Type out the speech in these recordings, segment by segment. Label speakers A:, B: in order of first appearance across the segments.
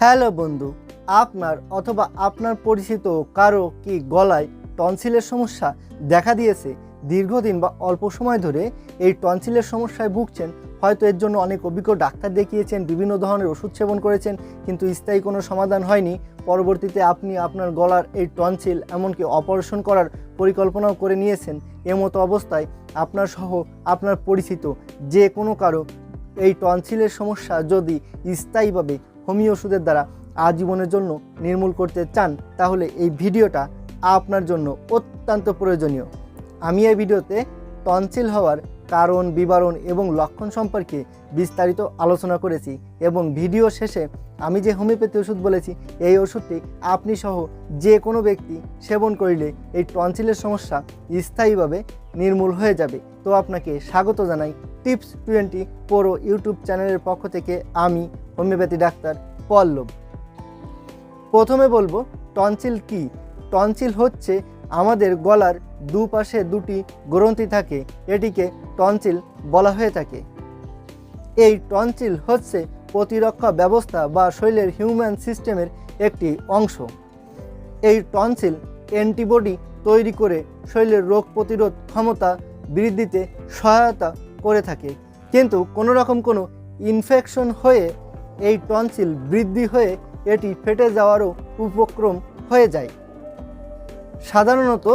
A: Hello বন্ধু, আপনার অথবা আপনার পরিচিত কারও কি গলায় টনসিলের সমস্যা দেখা দিয়েছে? দীর্ঘদিন বা অল্প সময় ধরে এই টনসিলের সমস্যায় ভুগছেন, হয়তো এর জন্য অনেক অভিজ্ঞ ডাক্তার দেখিয়েছেন, বিভিন্ন ধরনের ওষুধ সেবন করেছেন, কিন্তু স্থায়ী কোনো সমাধান হয়নি। পরবর্তীতে আপনি আপনার গলার এই টনসিল এমনকি অপারেশন করার পরিকল্পনাও করে নিয়েছেন। এমতো অবস্থায় আপনার সহ আপনার পরিচিত যে কোনো কারও এই টনসিলের সমস্যা যদি স্থায়ীভাবে হোমিও ওষুধের দ্বারা আজীবনের জন্য নির্মূল করতে চান, তাহলে এই ভিডিওটা আপনার জন্য অত্যন্ত প্রয়োজনীয়। আমি এই ভিডিওতে টনসিল হওয়ার কারণ, বিবরণ এবং লক্ষণ সম্পর্কে বিস্তারিত আলোচনা করেছি এবং ভিডিও শেষে আমি যে হোমিওপ্যাথি ওষুধ বলেছি, এই ওষুধটি আপনি সহ যে কোনো ব্যক্তি সেবন করিলে এই টনসিলের সমস্যা স্থায়ীভাবে নির্মূল হয়ে যাবে। তো আপনাকে স্বাগত জানাই টিপস টোয়েন্টি পুরো ইউটিউব চ্যানেলের পক্ষ থেকে আমি হোমিওপ্যাথি ডাক্তার পল্লব। প্রথমে বলব, টনসিল কি? টনসিল হচ্ছে আমাদের গলার দুপাশে দুটি গ্রন্থি থাকে, এটিকে টনসিল বলা হয়ে থাকে। এই টনসিল হচ্ছে প্রতিরক্ষা ব্যবস্থা বা শরীরের হিউম্যান সিস্টেমের একটি অংশ। এই টনসিল অ্যান্টিবডি তৈরি করে শরীরের রোগ প্রতিরোধ ক্ষমতা বৃদ্ধিতে সহায়তা করে থাকে। কিন্তু কোনো রকম কোনো ইনফেকশন হয়ে এই টনসিল বৃদ্ধি হয়ে এটি ফেটে যাওয়ারও উপক্রম হয়ে যায়। সাধারণত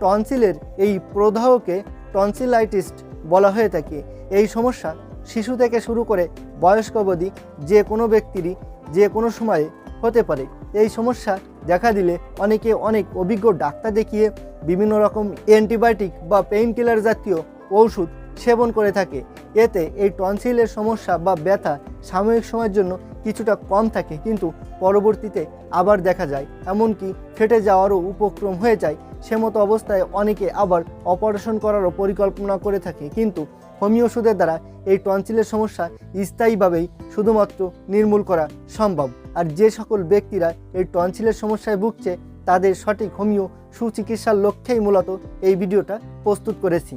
A: টনসিলের এই প্রদাহকে টনসিলাইটিস বলা হয়ে থাকে। এই সমস্যা শিশু থেকে শুরু করে বয়স্ক অবধি যে কোনো ব্যক্তিরই যে কোনো সময়ে হতে পারে। এই সমস্যা দেখা দিলে অনেকে অনেক অভিজ্ঞ ডাক্তার দেখিয়ে বিভিন্ন রকম অ্যান্টিবায়োটিক বা পেইন কিলার জাতীয় ঔষধ সেবন করে থাকে। এতে এই টনসিলের সমস্যা বা ব্যথা সাময়িক সময়ের জন্য কিছুটা কম থাকে, কিন্তু পরবর্তীতে আবার দেখা যায়। এমনকি ফেটে যাওয়ারও উপক্রম হয়ে যায়। সে মতো অবস্থায় অনেকে আবার অপারেশন করারও পরিকল্পনা করে থাকে। কিন্তু হোমিও ওষুধের দ্বারা এই টনসিলের সমস্যা স্থায়ীভাবেই শুধুমাত্র নির্মূল করা সম্ভব। আর যে সকল ব্যক্তিরা এই টনসিলের সমস্যায় ভুগছে, তাদের সঠিক হোমিও সুচিকিৎসার লক্ষ্যেই মূলত এই ভিডিওটা প্রস্তুত করেছি।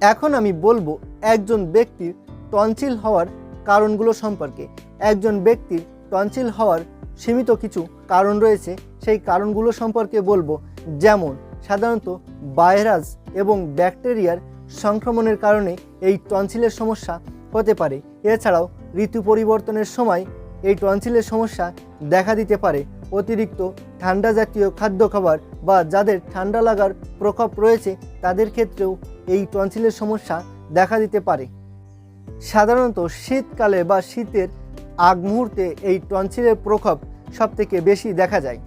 A: এখন আমি বলব একজন ব্যক্তির টনসিল হওয়ার কারণগুলো সম্পর্কে। একজন ব্যক্তির টনসিল হওয়ার সীমিত কিছু কারণ রয়েছে, সেই কারণগুলো সম্পর্কে বলব। যেমন, সাধারণত ভাইরাস এবং ব্যাকটেরিয়ার সংক্রমণের কারণে এই টনসিলের সমস্যা হতে পারে। এছাড়াও ঋতু পরিবর্তনের সময় এই টনসিলের সমস্যা দেখা দিতে পারে। অতিরিক্ত ঠান্ডা জাতীয় খাদ্য খাবার বা যাদের ঠান্ডা লাগার প্রকোপ রয়েছে, তাদের ক্ষেত্রেও এই টনসিলের সমস্যা দেখা দিতে পারে। সাধারণত শীতকালে বা শীতের আগ মুহূর্তে এই টনসিলের প্রকোপ সবথেকে বেশি দেখা যায়।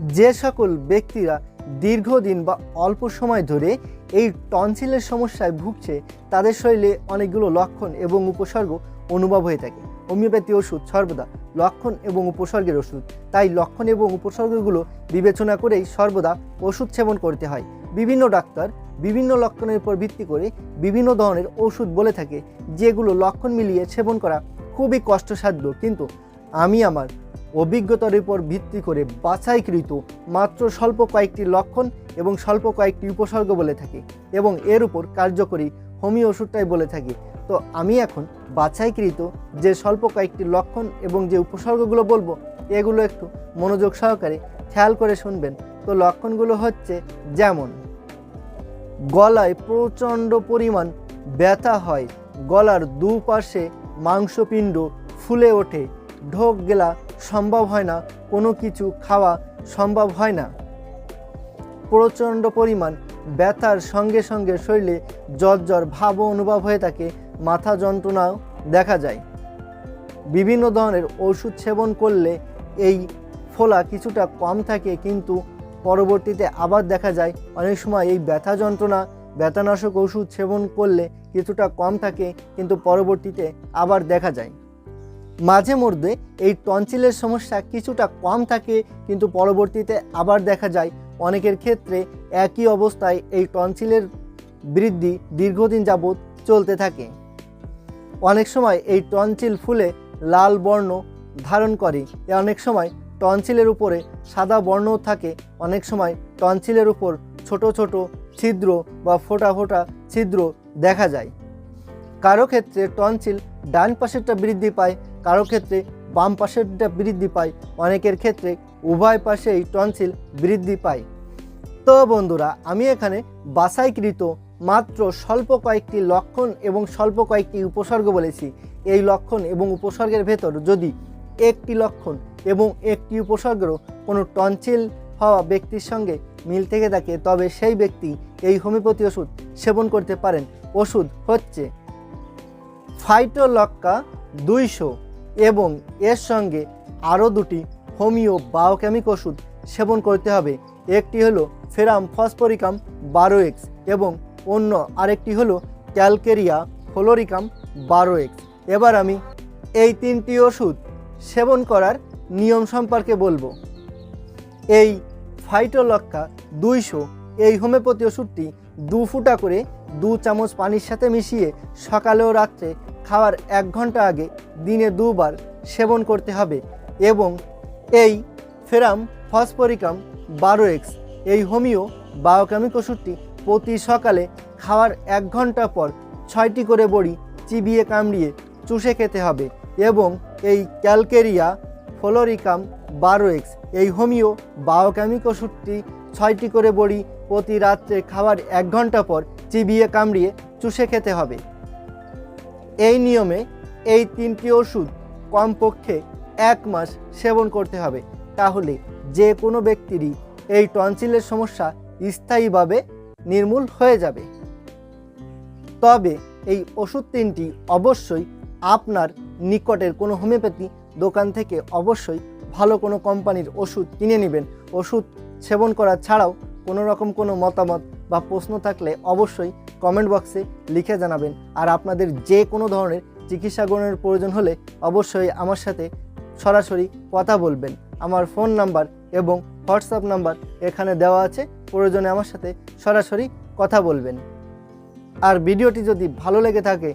A: যে সকল ব্যক্তিরা দীর্ঘদিন বা অল্প সময় ধরে এই টনসিলের সমস্যায় ভুগছে, তাদের শরীরে অনেকগুলো লক্ষণ এবং উপসর্গ অনুভব হয়ে থাকে। হোমিওপ্যাথি ওষুধ সর্বদা লক্ষণ এবং উপসর্গের ওষুধ। তাই লক্ষণ এবং উপসর্গগুলো বিবেচনা করেই সর্বদা ওষুধ সেবন করতে হয়। বিভিন্ন ডাক্তার বিভিন্ন লক্ষণের উপর ভিত্তি করে বিভিন্ন ধরনের ওষুধ বলে থাকে, যেগুলো লক্ষণ মিলিয়ে সেবন করা খুবই কষ্টসাধ্য। কিন্তু আমি আমার অভিজ্ঞতার উপর ভিত্তি করে বাছাইকৃত মাত্র স্বল্প কয়েকটি লক্ষণ এবং স্বল্প কয়েকটি উপসর্গ বলে থাকি এবং এর উপর কার্যকরী হোমিও ওষুধটাই বলে থাকি। তো আমি এখন বাছাইকৃত যে স্বল্প কয়েকটি লক্ষণ এবং যে উপসর্গগুলো বলব, এগুলো একটু মনোযোগ সহকারে খেয়াল করে শুনবেন। তো লক্ষণগুলো হচ্ছে যেমন গলায় প্রচণ্ড পরিমাণ ব্যথা হয়। গলার দুপাশে মাংসপিণ্ড ফুলে ওঠে। ঢোক গেলা সম্ভব হয় না, কোনো কিছু খাওয়া সম্ভব হয় না। প্রচণ্ড পরিমাণ ব্যথার সঙ্গে সঙ্গে শরীরে জ্বর ভাবও অনুভব হয়ে থাকে, মাথা যন্ত্রণাও দেখা যায়। বিভিন্ন ধরনের ওষুধ সেবন করলে এই ফোলা কিছুটা কম থাকে, কিন্তু পরবর্তীতে আবার দেখা যায় অনেক সময় এই ব্যথা যন্ত্রণা, ব্যথানাশক ওষুধ সেবন করলে কিছুটা কম থাকে, কিন্তু পরবর্তীতে আবার দেখা যায়। মাঝে মধ্যে এই টনসিলের সমস্যা কিছুটা কম থাকে, কিন্তু পরবর্তীতে আবার দেখা যায়। অনেকের ক্ষেত্রে একই অবস্থায় এই টনসিলের বৃদ্ধি দীর্ঘদিন যাবৎ চলতে থাকে। অনেক সময় এই টনসিল ফুলে লাল বর্ণ ধারণ করে। অনেক সময় টনসিলের উপরে সাদা বর্ণও থাকে। অনেক সময় টনসিলের উপর ছোট ছোট ছিদ্র বা ফোটা ফোটা ছিদ্র দেখা যায়। কারও ক্ষেত্রে টনসিল ডান পাশেরটা বৃদ্ধি পায়, কারও ক্ষেত্রে বাম পাশেরটা বৃদ্ধি পায়। অনেকের ক্ষেত্রে উভয় পাশেই টনসিল বৃদ্ধি পায়। তো বন্ধুরা, আমি এখানে বাসাইকৃত মাত্র স্বল্প কয়েকটি লক্ষণ এবং স্বল্প কয়েকটি উপসর্গ বলেছি। এই লক্ষণ এবং উপসর্গের ভেতর যদি একটি লক্ষণ এবং একটি উপসর্গেরও কোনো টনসিল হওয়া ব্যক্তির সঙ্গে মিল থেকে থাকে, তবে সেই ব্যক্তি এই হোমিওপ্যাথি ওষুধ সেবন করতে পারেন। ওষুধ হচ্ছে ফাইটোলক্কা দুইশো এবং এর সঙ্গে আরও দুটি হোমিও বায়োকেমিক ওষুধ সেবন করতে হবে। একটি হলো ফেরাম ফসফরিকাম বারো এক্স এবং অন্য আরেকটি হলো ক্যালকেরিয়া ফ্লোরিকাম বারো এক্স। এবার আমি এই তিনটি ওষুধ সেবন করার নিয়ম সম্পর্কে বলব। এই ফাইটোলক্কা দুইশো এই হোমিওপ্যাথি ওষুধটি দু ফুটা করে দু চামচ পানির সাথে মিশিয়ে সকালে ও রাত্রে খাওয়ার এক ঘণ্টা আগে দিনে দুবার সেবন করতে হবে এবং এই ফেরাম ফসফরিকাম বারো এক্স এই হোমিও বায়োকেমিক ওষুধটি প্রতি সকালে খাওয়ার এক ঘণ্টা পর ছয়টি করে বড়ি চিবিয়ে কামড়িয়ে চুষে খেতে হবে। এবং এই ক্যালকেরিয়া ফ্লোরিকাম বারো এক্স এই হোমিও বায়োকেমিক ওষুধটি ছয়টি করে বড়ি প্রতি রাত্রে খাবার এক ঘণ্টা পর চিবিয়ে কামড়িয়ে চুষে খেতে হবে। এই নিয়মে এই তিনটি ওষুধ কমপক্ষে এক মাস সেবন করতে হবে। তাহলে যে কোনো ব্যক্তিরই এই টনসিলের সমস্যা স্থায়ীভাবে নির্মূল হয়ে যাবে। তবে এই ওষুধ তিনটি অবশ্যই আপনার নিকটের কোনো হোমিওপ্যাথি দোকান থেকে অবশ্যই ভালো কোনো কোম্পানির ওষুধ কিনে নেবেন। ওষুধ সেবন করা ছাড়াও কোনো রকম কোনো মতামত বা প্রশ্ন থাকলে অবশ্যই কমেন্ট বক্সে লিখে জানাবেন। আর আপনাদের যে কোনো ধরনের চিকিৎসা গ্রহণের প্রয়োজন হলে অবশ্যই আমার সাথে সরাসরি কথা বলবেন। আমার ফোন নাম্বার এবং হোয়াটসঅ্যাপ নাম্বার এখানে দেওয়া আছে। প্রয়োজনে আমার সাথে সরাসরি কথা বলবেন। আর ভিডিওটি যদি ভালো লেগে থাকে